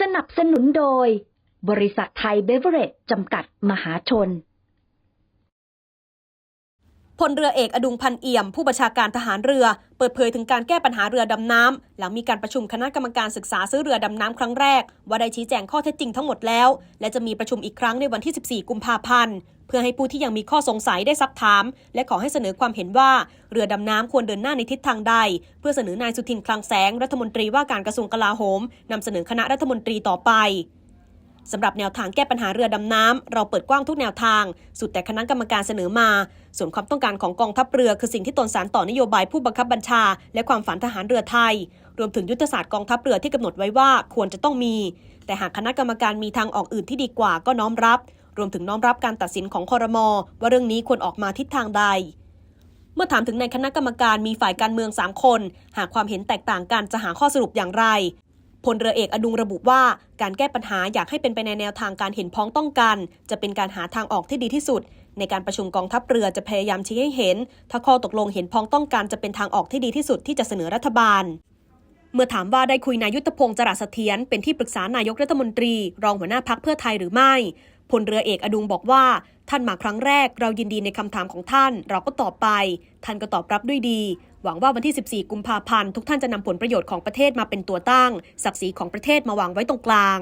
สนับสนุนโดย บริษัทไทยเบเวอเรจจำกัดมหาชน พลเรือเอกอดุงพันเอี่ยม ผู้บัญชาการทหารเรือ เปิดเผยถึงการแก้ปัญหาเรือดำน้ำ หลังมีการประชุมคณะกรรมการศึกษาซื้อเรือดำน้ำครั้งแรก ว่าได้ชี้แจงข้อเท็จจริงทั้งหมดแล้ว และจะมีประชุมอีกครั้งในวันที่ 14 กุมภาพันธ์ พื่อให้ผู้ที่ยังมีข้อสงสัยได้ซักถาม และขอให้เสนอความเห็นว่าเรือดำน้ำควรเดินหน้าในทิศทางใด เพื่อเสนอนายสุทินคลังแสงรัฐมนตรีว่าการกระทรวงกลาโหมนำเสนอคณะรัฐมนตรีต่อไปสำหรับแนวทางแก้ปัญหาเรือดำน้ำเราเปิดกว้างทุกแนวทาง สุดแต่คณะกรรมการเสนอมา ส่วนความต้องการของกองทัพเรือคือสิ่งที่ตนสารต่อนโยบายผู้บังคับบัญชา และความฝันทหารเรือไทย รวมถึงยุทธศาสตร์กองทัพเรือที่กำหนดไว้ว่าควรจะต้องมี แต่หากคณะกรรมการมีทางออกอื่นที่ดีกว่าก็น้อมรับ รวมถึงน้อมรับการตัดสินของคอรมอว่าเรื่องนี้ควรออกมาทิศทางใด เมื่อถามถึงในคณะกรรมการมีฝ่ายการเมือง 3 คน หากความเห็นแตกต่างกันจะหาข้อสรุปอย่างไรพลเรือเอกอดุงระบุว่าการแก้ปัญหาอยากให้เป็นไปในแนวทางการเห็นพ้องต้องกัน จะเป็นการหาทางออกที่ดีที่สุด ในการประชุมกองทัพเรือจะพยายามชี้ให้เห็น ถ้าข้อตกลงเห็นพ้องต้องกันจะเป็นทางออกที่ดีที่สุดที่จะเสนอรัฐบาล เมื่อถามว่าได้คุยนายุทธพงศ์จรัสเสถียรเป็นที่ปรึกษานายกรัฐมนตรี รองหัวหน้าพักเพื่อไทยหรือไม่ พลเรือเอกอดุงบอกว่า ท่านมาครั้งแรกเรายินดีในคำถามของท่าน เราก็ตอบไป ท่านก็ตอบรับด้วยดี หวังว่าวันที่ 14 กุมภาพันธ์ทุกท่านจะนำผลประโยชน์ของประเทศมาเป็นตัวตั้ง ศักดิ์ศรีของประเทศมาวางไว้ตรงกลาง